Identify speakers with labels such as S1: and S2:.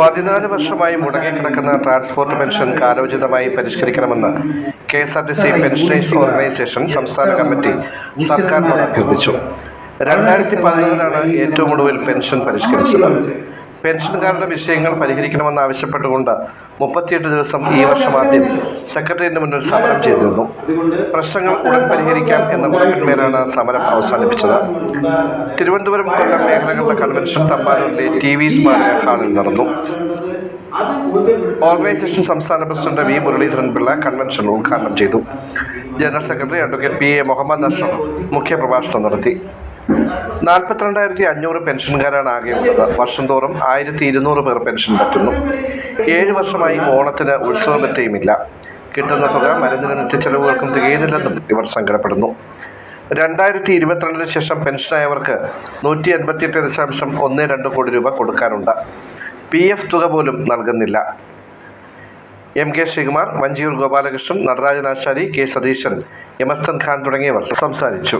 S1: പതിനാല് വർഷമായി മുടങ്ങിക്കിടക്കുന്ന transport pension കാലോചിതമായി പരിഷ്കരിക്കണമെന്ന് K S R T C pensioners organisation സംസ്ഥാന കമ്മിറ്റി സർക്കാരിനോട് അഭ്യർത്ഥിച്ചു. രണ്ടായിരത്തി പതിനാലാണ് ഏറ്റവും ഒടുവിൽ പെൻഷൻ പരിഷ്കരിച്ചത്. പെൻഷൻകാരുടെ വിഷയങ്ങൾ പരിഹരിക്കണമെന്ന് ആവശ്യപ്പെട്ടുകൊണ്ട് മുപ്പത്തിയെട്ട് ദിവസം ഈ വർഷം ആദ്യം സെക്രട്ടേറിയറ്റിന് മുന്നിൽ സമരം ചെയ്തിരുന്നു. പ്രശ്നങ്ങൾ ഉടൻ പരിഹരിക്കാം എന്ന ഉറപ്പിന്മേലാണ് സമരം അവസാനിപ്പിച്ചത്. തിരുവനന്തപുരം കൊല്ലം മേഖലകളുടെ കൺവെൻഷൻ തമ്പാനൂരിലെ ടി വി സ്മാരക ഹാളിൽ നടന്നു. ഓർഗനൈസേഷൻ സംസ്ഥാന president V Muraleedharan Pillai convention ഉദ്ഘാടനം ചെയ്തു. General secretary advocate P A Muhammad Ashraf മുഖ്യപ്രഭാഷണം നടത്തി. നാൽപ്പത്തിരണ്ടായിരത്തി അഞ്ഞൂറ് പെൻഷൻകാരാണ് ആകെയുള്ളത്. വർഷം തോറും ആയിരത്തി ഇരുന്നൂറ് പേർ പെൻഷൻ പറ്റുന്നു. ഏഴ് വർഷമായി ഓണത്തിന് ഉത്സവമെത്തിയുമില്ല കിട്ടുന്ന തുക മരുന്നിന് നിത്യച്ചെലവുകൾക്കും തികയുന്നില്ലെന്നും ഇവർ സങ്കടപ്പെടുന്നു. രണ്ടായിരത്തി ഇരുപത്തിരണ്ടിന് ശേഷം പെൻഷനായവർക്ക് നൂറ്റി എൺപത്തിയെട്ട് ദശാംശം ഒന്ന് രണ്ട് കോടി രൂപ കൊടുക്കാനുണ്ട്. പി എഫ് തുക പോലും നൽകുന്നില്ല. M K Sreekumar Vanchiyoor Gopalakrishnan Natarajan Asari K Satheesan M S N Khan തുടങ്ങിയവർ സംസാരിച്ചു.